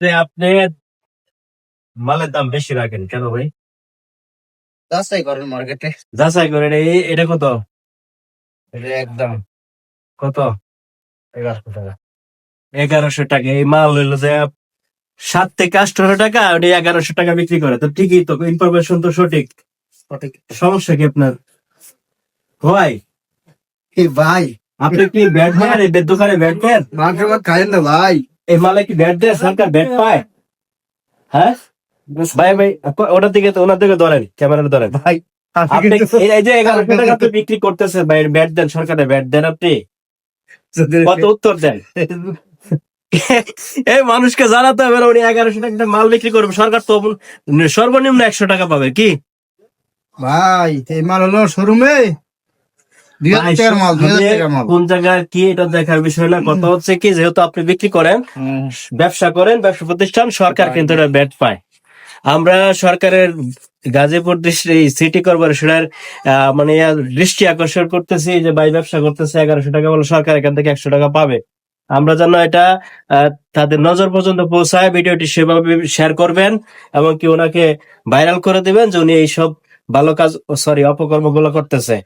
আপনি মালের দাম বেশি রাখেন কেন ভাই? যাচাই করেন মার্কেটে যাচাই করে এই- এটা কত? এটা একদম। কত? এগারোশো টাকা। এগারোশো টাকা এই মাল হইল যে সাত থেকে আটশো টাকা ওটা এগারোশো টাকা বিক্রি করে। তো ঠিকই তো ইনফরমেশন তো সঠিক। সঠিক। সমস্যা কি আপনার? ভাই। ভাই? আপনি কি ব্যাট বেদ দোকানে ব্যাট দেন মাংস খাইেন না ভাই। এই মালে কি ব্যাট দেয়? সরকার ব্যাট পায়? হ্যাঁ? ভাই ভাই ওটার দিকে তো ওনার দিকে ধরেন ক্যামেরা ধরেন ভাই এই- যে এগারোশো টাকা আপনি বিক্রি করতেছে ভাই ব্যাট দেন সরকারে ব্যাট দেন আপনি? কত উত্তর দেন? এই মানুষকে জানাতে হবে উনি এগারোশো টাকা মাল বিক্রি করবে। সরকার তো সর্বনিম্ন একশো টাকা পাবে কি? ভাই এই মাল হলো শোরুমে। কোন জায়গায় কি এটা দেখার বিষয় না কথা হচ্ছে কি যেহেতু আপনি বিক্রি করেন ব্যবসা করেন ব্যবসা প্রতিষ্ঠান সরকার কিন্তু এটা ব্যাট পায়। আমরা সরকারের গাজীপুর সিটি কর্পোরেশনের মানে দৃষ্টি আকর্ষণ করতেছি যে ভাই ব্যবসা করতেছে এগারোশো টাকা বলে সরকার এখান থেকে একশো টাকা পাবে। আমরা যেন এটা তাদের নজর পর্যন্ত পৌঁছায় ভিডিওটি সেভাবে শেয়ার করবেন এবং কি ওনাকে ভাইরাল করে দিবেন যে উনি এইসব ভালো কাজ সরি অপকর্মগুলো করতেছে।